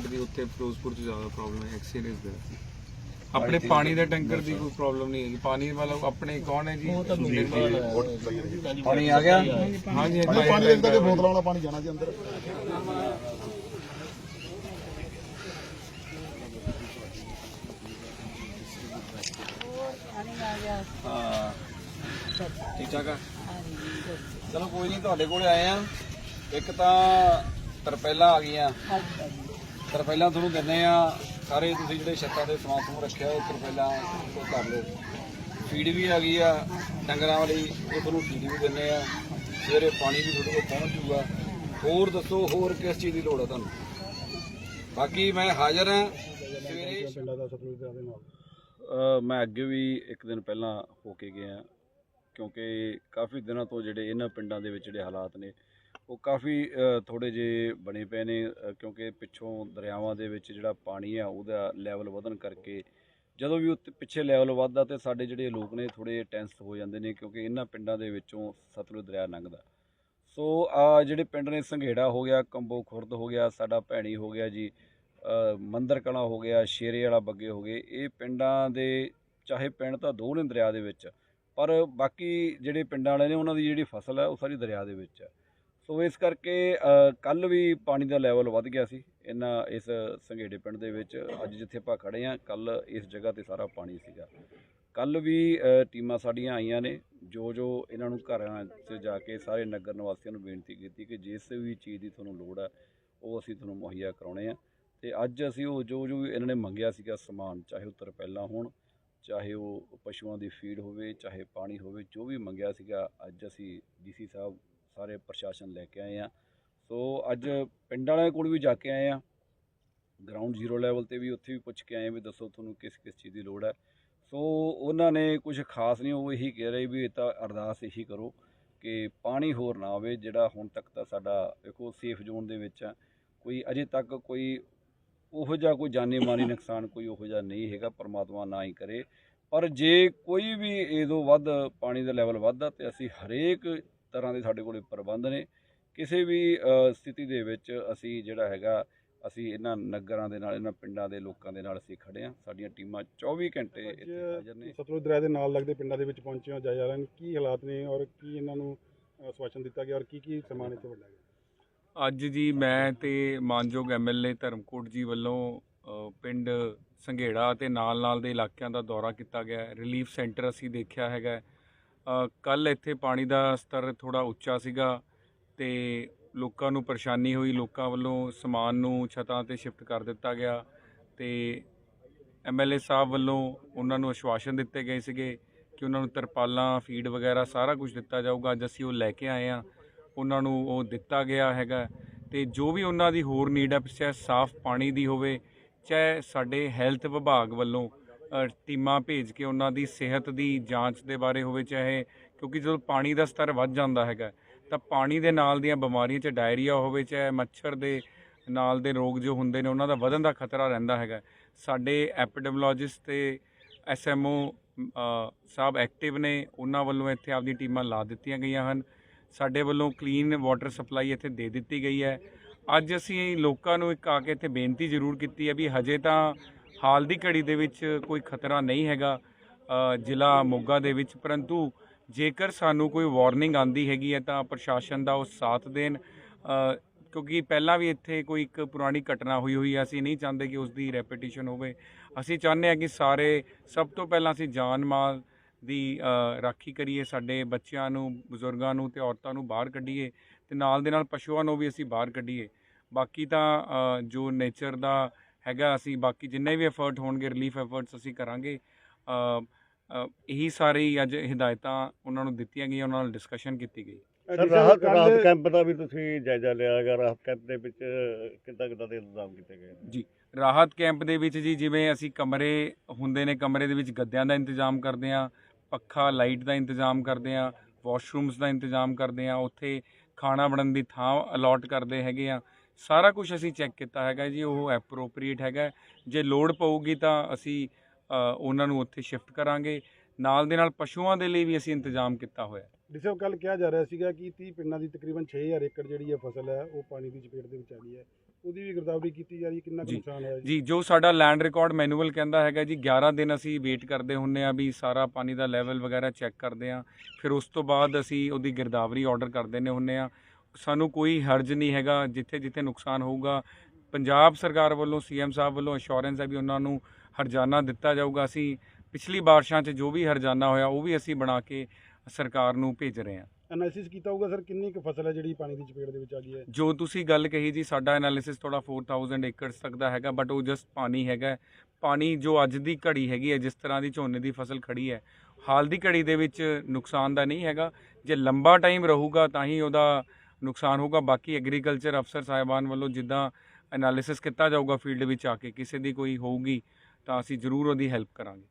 ਦੀ ਉੱਥੇ ਫਿਰੋਜ਼ਪੁਰ ਚ ਜ਼ਿਆਦਾ ਪ੍ਰੋਬਲਮ ਹੈ ਐਕਸੀਡੈਂਟ ਦਾ। ਆਪਣੇ ਪਾਣੀ ਦੇ ਟੈਂਕਰ ਦੀ ਕੋਈ ਪ੍ਰੋਬਲਮ ਨਹੀਂ ਹੈਗੀ। ਪਾਣੀ ਵਾਲਾ ਆਪਣੇ ਕੌਣ ਹੈ ਜੀ? ਪਾਣੀ ਆ ਗਿਆ? ਹਾਂਜੀ ਪਾਣੀ ਦੇ ਅੰਦਰ ਬੋਤਲਾਂ ਵਾਲਾ। ਪਾਣੀ ਜਾਣਾ ਜੀ ਅੰਦਰ। ਹਾਂ। ਠੀਕ ਠਾਕ ਆ? ਚਲੋ ਕੋਈ ਨਹੀਂ ਤੁਹਾਡੇ ਕੋਲੇ ਆਏ ਆ। ਇੱਕ ਤਾਂ ਤਰਪੈਲਾਂ ਆ ਗਈਆਂ। ਤਰਪੈਲਾਂ ਤੁਹਾਨੂੰ ਦਿੰਨੇ ਆ। ਸਾਰੇ ਤੁਸੀਂ ਜਿਹੜੇ ਛੱਤਾਂ ਦੇ ਸਮਾਨ ਸਮੂਹ ਰੱਖਿਆ ਉਹ ਤਰਪੈਲਾਂ ਉਹ ਕਰ ਲਓ। ਫੀਡ ਵੀ ਆ ਗਈ ਆ ਡੰਗਰਾਂ ਵਾਲੀ ਉਹ ਤੁਹਾਨੂੰ ਫੀਡ ਵੀ ਦਿੰਨੇ ਆ। ਸਵੇਰੇ ਪਾਣੀ ਵੀ ਤੁਹਾਡੇ ਕੋਲ ਪਹੁੰਚ ਜੂਗਾ। ਹੋਰ ਦੱਸੋ ਹੋਰ ਕਿਸ ਚੀਜ਼ ਦੀ ਲੋੜ ਆ ਤੁਹਾਨੂੰ? ਬਾਕੀ ਮੈਂ ਹਾਜ਼ਰ ਹਾਂ ਸਵੇਰੇ ਪਿੰਡਾਂ ਦਾ ਸਤਲੁਜ ਦੇ ਨਾਲ ਅ, ਮੈਂ ਅੱਗੇ ਵੀ ਇੱਕ ਦਿਨ ਪਹਿਲਾਂ ਹੋ ਕੇ ਗਿਆ। ਕਿਉਂਕਿ ਕਾਫੀ ਦਿਨਾਂ ਤੋਂ ਜਿਹੜੇ ਇਹਨਾਂ ਪਿੰਡਾਂ ਦੇ ਵਿੱਚ ਜਿਹੜੇ ਹਾਲਾਤ ਨੇ, ਉਹ ਕਾਫੀ ਥੋੜੇ ਜੇ ਬਣੇ ਪਏ ਨੇ ਕਿਉਂਕਿ ਪਿੱਛੋਂ ਦਰਿਆਵਾਂ ਦੇ ਵਿੱਚ ਜਿਹੜਾ ਪਾਣੀ ਆ, ਉਹਦਾ ਲੈਵਲ ਵਧਣ ਕਰਕੇ ਜਦੋਂ ਵੀ ਉੱਤੇ ਪਿੱਛੇ ਲੈਵਲ ਵੱਧਦਾ ਤੇ ਸਾਡੇ ਜਿਹੜੇ ਲੋਕ ਨੇ ਥੋੜੇ ਟੈਂਸ ਹੋ ਜਾਂਦੇ ਨੇ ਕਿਉਂਕਿ ਇਹਨਾਂ ਪਿੰਡਾਂ ਦੇ ਵਿੱਚੋਂ ਸਤਲੁਜ ਦਰਿਆ ਲੰਘਦਾ। ਸੋ ਆ ਜਿਹੜੇ ਪਿੰਡ ਨੇ, ਸੰਘੇੜਾ ਹੋ ਗਿਆ, ਕੰਬੋ ਖੁਰਦ ਹੋ ਗਿਆ, ਸਾਡਾ ਭੈਣੀ ਹੋ ਗਿਆ ਜੀ ਮੰਦਰ ਕਲਾਂ ਹੋ ਗਿਆ, ਸ਼ੇਰੇ ਵਾਲਾ ਬੱਗੇ ਹੋ ਗਏ, ਇਹ ਪਿੰਡਾਂ ਦੇ ਚਾਹੇ ਪਿੰਡ ਤਾਂ ਦੋ ਨੇ ਦਰਿਆ ਦੇ ਵਿੱਚ ਪਰ ਬਾਕੀ ਜਿਹੜੇ ਪਿੰਡਾਂ ਵਾਲੇ ਨੇ ਉਹਨਾਂ ਦੀ ਜਿਹੜੀ ਫਸਲ ਹੈ ਉਹ ਸਾਰੀ ਦਰਿਆ ਦੇ ਵਿੱਚ ਹੈ। ਸੋ ਇਸ ਕਰਕੇ ਕੱਲ ਵੀ ਪਾਣੀ ਦਾ ਲੈਵਲ ਵੱਧ ਗਿਆ ਸੀ ਇਹਨਾਂ ਇਸ ਸੰਘੇੜੇ ਪਿੰਡ ਦੇ ਵਿੱਚ। ਅੱਜ ਜਿੱਥੇ ਆਪਾਂ ਖੜੇ ਆ ਕੱਲ ਇਸ ਜਗ੍ਹਾ ਤੇ ਸਾਰਾ ਪਾਣੀ ਸੀਗਾ। ਕੱਲ ਵੀ ਟੀਮਾਂ ਸਾਡੀਆਂ ਆਈਆਂ ਨੇ। ਜੋ ਜੋ ਇਹਨਾਂ ਨੂੰ ਘਰਾਂ 'ਚ ਜਾ ਕੇ ਸਾਰੇ ਨਗਰ ਨਿਵਾਸੀਆਂ ਨੂੰ ਬੇਨਤੀ ਕੀਤੀ ਕਿ ਜਿਸ ਵੀ ਚੀਜ਼ ਦੀ ਤੁਹਾਨੂੰ ਲੋੜ ਹੈ, ਉਹ ਅਸੀਂ ਤੁਹਾਨੂੰ ਮੁਹੱਈਆ ਕਰਾਉਣੇ ਆ। ਤੇ ਅੱਜ ਅਸੀਂ ਉਹ ਜੋ ਜੋ ਇਹਨਾਂ ਨੇ ਮੰਗਿਆ ਸੀਗਾ ਸਮਾਨ, ਚਾਹੇ ਉਹ ਤਰਪੈਲਾਂ ਹੋਣ ਚਾਹੇ ਉਹ ਪਸ਼ੂਆਂ ਦੀ ਫੀਡ ਹੋਵੇ, ਚਾਹੇ ਪਾਣੀ ਹੋਵੇ, ਜੋ ਵੀ ਮੰਗਿਆ ਸੀਗਾ, ਅੱਜ ਅਸੀਂ ਡੀਸੀ ਸਾਹਿਬ ਸਾਰੇ ਪ੍ਰਸ਼ਾਸਨ ਲੈ ਕੇ ਆਏ ਆ ਸੋ ਅੱਜ ਪਿੰਡ ਵਾਲਿਆਂ ਕੋਲ ਵੀ ਜਾ ਕੇ ਆਏ ਆ ਗਰਾਊਂਡ ਜ਼ੀਰੋ ਲੈਵਲ ਤੇ ਵੀ ਉੱਥੇ ਵੀ ਪੁੱਛ ਕੇ ਆਏ ਵੀ ਦੱਸੋ ਤੁਹਾਨੂੰ ਕਿਸ ਕਿਸ ਚੀਜ਼ ਦੀ ਲੋੜ ਹੈ। ਸੋ ਉਹਨਾਂ ਨੇ ਕੁਝ ਖਾਸ ਨਹੀਂ, ਉਹ ਇਹੀ ਕਹਿ ਰਹੇ ਵੀ ਇਹ ਤਾਂ ਅਰਦਾਸ ਇਹੀ ਕਰੋ ਕਿ ਪਾਣੀ ਹੋਰ ਨਾ ਆਵੇ, ਜਿਹੜਾ ਹੁਣ ਤੱਕ ਤਾਂ ਸਾਡਾ ਦੇਖੋ ਸੇਫ ਜ਼ੋਨ ਦੇ ਵਿੱਚ ਆ ਕੋਈ ਅਜੇ ਤੱਕ ਕੋਈ ਉਹੋ ਜਿਹਾ ਕੋਈ ਜਾਨੀ ਮਾਨੀ ਨੁਕਸਾਨ ਕੋਈ ਉਹੋ ਜਿਹਾ ਨਹੀਂ ਹੈਗਾ ਪਰਮਾਤਮਾ ਨਾ ਹੀ ਕਰੇ। ਪਰ ਜੇ ਕੋਈ ਵੀ ਇਹਦੋਂ ਵੱਧ ਪਾਣੀ ਦਾ ਲੈਵਲ ਵੱਧਦਾ ਤੇ ਅਸੀਂ ਹਰੇਕ ਤਰ੍ਹਾਂ ਦੇ ਸਾਡੇ ਕੋਲੇ ਪ੍ਰਬੰਧ ਨੇ। ਕਿਸੇ ਵੀ ਸਥਿਤੀ ਦੇ ਵਿੱਚ ਅਸੀਂ ਜਿਹੜਾ ਹੈਗਾ ਅਸੀਂ ਇਹਨਾਂ ਨਗਰਾਂ ਦੇ ਨਾਲ ਇਹਨਾਂ ਪਿੰਡਾਂ ਦੇ ਲੋਕਾਂ ਦੇ ਨਾਲ ਅਸੀਂ ਖੜੇ ਆ ਸਾਡੀਆਂ ਟੀਮਾਂ 24 ਘੰਟੇ ਇੱਥੇ ਹਾਜ਼ਰ ਨੇ। ਸਤਲੁਜ ਦਰਿਆ ਦੇ ਨਾਲ ਲੱਗਦੇ ਪਿੰਡਾਂ ਦੇ ਵਿੱਚ ਪਹੁੰਚੇ ਹੋ ਜਾਇਆ ਰਹੇ ਨੇ ਕੀ ਹਾਲਾਤ ਨੇ ਔਰ ਕੀ ਇਹਨਾਂ ਨੂੰ ਸਵਾਸ਼ਨ ਦਿੱਤਾ ਗਿਆ ਔਰ ਕੀ ਕੀ ਸਮਾਨ ਇੱਥੇ ਵੰਡਿਆ ਗਿਆ ਅੱਜ ਜੀ ਮੈਂ ਤੇ ਮਾਨਯੋਗ ਐਮਐਲਏ ਧਰਮਕੋਟ ਜੀ ਵੱਲੋਂ ਪਿੰਡ ਸੰਘੇੜਾ ਤੇ ਨਾਲ-ਨਾਲ ਦੇ ਇਲਾਕਿਆਂ ਦਾ ਦੌਰਾ ਕੀਤਾ ਗਿਆ ਰਿਲੀਫ ਸੈਂਟਰ ਅਸੀਂ ਦੇਖਿਆ ਹੈਗਾ ਕੱਲ ਇੱਥੇ ਪਾਣੀ ਦਾ ਸਤਰ ਥੋੜਾ ਉੱਚਾ ਸੀਗਾ ਤੇ ਲੋਕਾਂ ਨੂੰ ਪਰੇਸ਼ਾਨੀ ਹੋਈ। ਲੋਕਾਂ ਵੱਲੋਂ ਸਮਾਨ ਨੂੰ ਛਤਾਂ ਤੇ ਸ਼ਿਫਟ ਕਰ ਦਿੱਤਾ ਗਿਆ ਤੇ ਐਮਐਲਏ ਸਾਹਿਬ ਵੱਲੋਂ ਉਹਨਾਂ ਨੂੰ ਅਸ਼ਵਾਸਨ ਦਿੱਤੇ ਗਏ ਸੀਗੇ ਕਿ ਉਹਨਾਂ ਨੂੰ ਤਰਪਾਲਾਂ, ਫੀਡ ਵਗੈਰਾ ਸਾਰਾ ਕੁਝ ਦਿੱਤਾ ਜਾਊਗਾ। ਅੱਜ ਅਸੀਂ ਉਹ ਲੈ ਕੇ ਆਏ ਆ ਉਹਨਾਂ ਨੂੰ ਉਹ ਦਿੱਤਾ ਗਿਆ ਹੈਗਾ। ਤੇ ਜੋ ਵੀ ਉਹਨਾਂ ਦੀ ਹੋਰ ਨੀਡ ਹੈ, ਚਾਹੇ ਸਾਫ਼ ਪਾਣੀ ਦੀ ਹੋਵੇ, ਚਾਹੇ ਸਾਡੇ ਹੈਲਥ ਵਿਭਾਗ ਵੱਲੋਂ ਟੀਮਾਂ ਭੇਜ ਕੇ ਉਹਨਾਂ ਦੀ ਸਿਹਤ ਦੀ ਜਾਂਚ ਦੇ ਬਾਰੇ ਹੋਵੇ, ਚਾਹੇ ਕਿਉਂਕਿ ਜਦੋਂ ਪਾਣੀ ਦਾ ਸਤਰ ਵੱਧ ਜਾਂਦਾ ਹੈਗਾ, ਤਾਂ ਪਾਣੀ ਦੇ ਨਾਲ ਦੀਆਂ ਬਿਮਾਰੀਆਂ ਚ ਡਾਇਰੀਆ ਹੋਵੇ, ਚਾਹੇ ਮੱਛਰ ਦੇ ਨਾਲ ਦੇ ਰੋਗ ਜੋ ਹੁੰਦੇ ਨੇ, ਉਹਨਾਂ ਦਾ ਵਧਣ ਦਾ ਖਤਰਾ ਰਹਿੰਦਾ ਹੈਗਾ। ਸਾਡੇ ਐਪੀਡੈਮੋਲੋਜਿਸਟ ਤੇ ਐਸਐਮਓ ਸਾਹਿਬ ਐਕਟਿਵ ਨੇ, ਉਹਨਾਂ ਵੱਲੋਂ ਇੱਥੇ ਆਪਦੀ ਟੀਮਾਂ ਲਾ ਦਿੱਤੀਆਂ ਗਈਆਂ ਹਨ। ਸਾਡੇ ਵੱਲੋਂ ਕਲੀਨ ਵਾਟਰ ਸਪਲਾਈ ਇੱਥੇ ਦੇ ਦਿੱਤੀ ਗਈ ਹੈ। ਅੱਜ ਅਸੀਂ ਲੋਕਾਂ ਨੂੰ ਇੱਕ ਆ ਕੇ ਇੱਥੇ ਬੇਨਤੀ ਜ਼ਰੂਰ ਕੀਤੀ ਹੈ ਵੀ ਹਜੇ ਤਾਂ ਹਾਲ ਦੀ ਘੜੀ ਦੇ ਵਿੱਚ ਕੋਈ ਖਤਰਾ ਨਹੀਂ ਹੈਗਾ ਜ਼ਿਲ੍ਹਾ ਮੋਗਾ ਦੇ ਵਿੱਚ। ਪਰੰਤੂ ਜੇਕਰ ਸਾਨੂੰ ਕੋਈ ਵਾਰਨਿੰਗ ਆਂਦੀ ਹੈਗੀ ਹੈ ਤਾਂ ਪ੍ਰਸ਼ਾਸਨ ਦਾ ਉਹ ਸਾਥ ਦੇਣ। ਕਿਉਂਕਿ ਪਹਿਲਾਂ ਵੀ ਇੱਥੇ ਕੋਈ ਇੱਕ ਪੁਰਾਣੀ ਘਟਨਾ ਹੋਈ ਹੋਈ ਹੈ, ਅਸੀਂ ਨਹੀਂ ਚਾਹੁੰਦੇ ਕਿ ਉਸ ਦੀ ਰੈਪੀਟੀਸ਼ਨ ਹੋਵੇ। ਅਸੀਂ ਚਾਹੁੰਦੇ ਹਾਂ ਕਿ ਸਾਰੇ, ਸਭ ਤੋਂ ਪਹਿਲਾਂ ਅਸੀਂ ਜਾਨ ਮਾਲ ਦੀ ਰਾਖੀ ਕਰੀਏ ਸਾਡੇ ਬੱਚਿਆਂ ਨੂੰ ਬਜ਼ੁਰਗਾਂ ਨੂੰ ਤੇ ਔਰਤਾਂ ਨੂੰ ਬਾਹਰ ਕੱਢੀਏ ਤੇ ਨਾਲ ਦੇ ਨਾਲ ਪਸ਼ੂਆਂ ਨੂੰ ਵੀ ਅਸੀਂ ਬਾਹਰ ਕੱਢੀਏ। ਬਾਕੀ ਤਾਂ ਜੋ ਨੇਚਰ ਦਾ ਹੈਗਾ ਅਸੀਂ ਬਾਕੀ ਜਿੰਨੇ ਵੀ ਐਫਰਟ ਹੋਣਗੇ ਰਿਲੀਫ ਐਫਰਟਸ ਅਸੀਂ ਕਰਾਂਗੇ ਇਹੀ ਸਾਰੀ ਅੱਜ ਹਦਾਇਤਾਂ ਉਹਨਾਂ ਨੂੰ ਦਿੱਤੀਆਂ ਗਈਆਂ ਉਹਨਾਂ ਨਾਲ ਡਿਸਕਸ਼ਨ ਕੀਤੀ ਗਈ। ਸਰ ਰਾਹਤ ਰਾਹਤ ਕੈਂਪ ਦਾ ਵੀ ਤੁਸੀਂ ਜਾਇਜ਼ਾ ਲਿਆ ਹੈਗਾ ਰਾਹਤ ਕੈਂਪ ਦੇ ਵਿੱਚ ਕਿੱਦਾਂ ਕਿੱਦਾਂ ਦੇ ਇੰਤਜ਼ਾਮ ਕੀਤੇ ਗਏ ਜੀ ਰਾਹਤ ਕੈਂਪ ਦੇ ਵਿੱਚ ਜੀ ਜਿਵੇਂ ਅਸੀਂ ਕਮਰੇ ਹੁੰਦੇ ਨੇ ਕਮਰੇ ਦੇ ਵਿੱਚ ਗੱਦਿਆਂ ਦਾ ਇੰਤਜ਼ਾਮ ਕਰਦੇ ਹਾਂ ਪੱਖਾ, ਲਾਈਟ ਦਾ ਇੰਤਜ਼ਾਮ ਕਰਦੇ ਹਾਂ, ਵਾਸ਼ਰੂਮਸ ਦਾ ਇੰਤਜ਼ਾਮ ਕਰਦੇ ਹਾਂ, ਉੱਥੇ ਖਾਣਾ ਬਣਨ ਦੀ ਥਾਂ ਅਲਾਟ ਕਰਦੇ ਹੈਗੇ ਆ ਸਾਰਾ ਕੁਝ ਅਸੀਂ ਚੈੱਕ ਕੀਤਾ ਹੈਗਾ ਜੀ, ਉਹ ਐਪਰੋਪਰੀਏਟ ਹੈਗਾ ਜੇ ਲੋੜ ਪਊਗੀ ਤਾਂ ਅਸੀਂ ਉਹਨਾਂ ਨੂੰ ਉੱਥੇ ਸ਼ਿਫਟ ਕਰਾਂਗੇ। ਨਾਲ ਦੇ ਨਾਲ ਪਸ਼ੂਆਂ ਦੇ ਲਈ ਵੀ ਅਸੀਂ ਇੰਤਜ਼ਾਮ ਕੀਤਾ ਹੋਇਆ ਜਿਸੇ ਕੱਲ ਕਿਹਾ ਜਾ ਰਿਹਾ ਸੀਗਾ ਕਿ 30 ਪਿੰਡਾਂ ਦੀ ਤਕਰੀਬਨ 6000 ਏਕੜ ਜਿਹੜੀ ਹੈ ਫਸਲ ਹੈ ਉਹ ਪਾਣੀ ਦੀ ਚਪੇਟ ਦੇ ਵਿੱਚ ਆ ਗਈ ਹੈ। ਉਹਦੀ ਵੀ ਗਿਰਦਾਵਰੀ ਕੀਤੀ ਜਾ ਰਹੀ ਹੈ ਕਿੰਨਾ ਕੁ। ਨੁਕਸਾਨ ਹੋਇਆ ਜੀ? ਜੀ ਸਾਡਾ ਲੈਂਡ ਰਿਕਾਰਡ ਮੈਨੂਅਲ ਕਹਿੰਦਾ ਹੈਗਾ ਜੀ 11 ਦਿਨ ਅਸੀਂ ਵੇਟ ਕਰਦੇ ਹੁੰਨੇ ਆ ਵੀ ਸਾਰਾ ਪਾਣੀ ਦਾ ਲੈਵਲ ਵਗੈਰਾ ਚੈੱਕ ਕਰਦੇ ਆ ਫਿਰ ਉਸ ਤੋਂ ਬਾਅਦ ਅਸੀਂ ਉਹਦੀ ਗਿਰਦਾਵਰੀ ਆਰਡਰ ਕਰ ਦਿੰਦੇ ਹੁੰਨੇ ਆ ਸਾਨੂੰ ਕੋਈ ਹਰਜ ਨਹੀਂ ਹੈਗਾ ਜਿੱਥੇ ਜਿੱਥੇ ਨੁਕਸਾਨ ਹੋਊਗਾ। ਪੰਜਾਬ ਸਰਕਾਰ ਵੱਲੋਂ ਸੀਐਮ ਸਾਹਿਬ ਵੱਲੋਂ ਅਸ਼ੋਰੈਂਸ ਹੈ ਵੀ ਉਹਨਾਂ ਨੂੰ ਹਰਜਾਨਾ ਦਿੱਤਾ ਜਾਊਗਾ। ਅਸੀਂ ਪਿਛਲੀ ਬਾਰਿਸ਼ਾਂ 'ਚ ਜੋ ਵੀ ਹਰਜਾਨਾ ਹੋਇਆ ਉਹ ਵੀ ਅਸੀਂ ਬਣਾ ਕੇ ਸਰਕਾਰ ਨੂੰ ਭੇਜ ਰਹੇ ਹਾਂ। ਐਨਾਲਿਸਿਸ ਕੀਤਾ ਹੋਊਗਾ ਸਰ ਕਿੰਨੀ ਕੁ ਫਸਲ ਹੈ ਜਿਹੜੀ ਪਾਣੀ ਦੀ ਚਪੇਟ ਦੇ ਵਿੱਚ ਆ ਗਈ ਹੈ? ਜੋ ਤੁਸੀਂ ਗੱਲ ਕਹੀ ਜੀ ਸਾਡਾ ਐਨਾਲਿਸਿਸ ਥੋੜਾ 4000 ਏਕੜਸ ਤੱਕ ਦਾ ਹੈਗਾ ਬਟ ਉਹ ਜਸਟ ਪਾਣੀ ਹੈਗਾ। ਪਾਣੀ ਜੋ ਅੱਜ ਦੀ ਘੜੀ ਹੈਗੀ ਹੈ ਜਿਸ ਤਰ੍ਹਾਂ ਦੀ ਝੋਨੇ ਦੀ ਫਸਲ ਖੜੀ ਹੈ ਹਾਲ ਦੀ ਘੜੀ ਦੇ ਵਿੱਚ ਨੁਕਸਾਨ ਦਾ ਨਹੀਂ ਹੈਗਾ। ਜੇ ਲੰਬਾ ਟਾਈਮ ਰਹੂਗਾ ਤਾਂ ਹੀ ਉਹਦਾ ਨੁਕਸਾਨ ਹੋਊਗਾ। ਬਾਕੀ ਐਗਰੀਕਲਚਰ ਅਫਸਰ ਸਾਹਿਬਾਨ ਵੱਲੋਂ ਜਿੱਦਾਂ ਐਨਾਲਿਸਿਸ ਕੀਤਾ ਜਾਊਗਾ ਫੀਲਡ ਵਿੱਚ ਆ ਕੇ ਕਿਸੇ ਦੀ ਕੋਈ ਹੋਊਗੀ ਤਾਂ ਅਸੀਂ ਜ਼ਰੂਰ ਉਹਦੀ ਹੈਲਪ ਕਰਾਂਗੇ।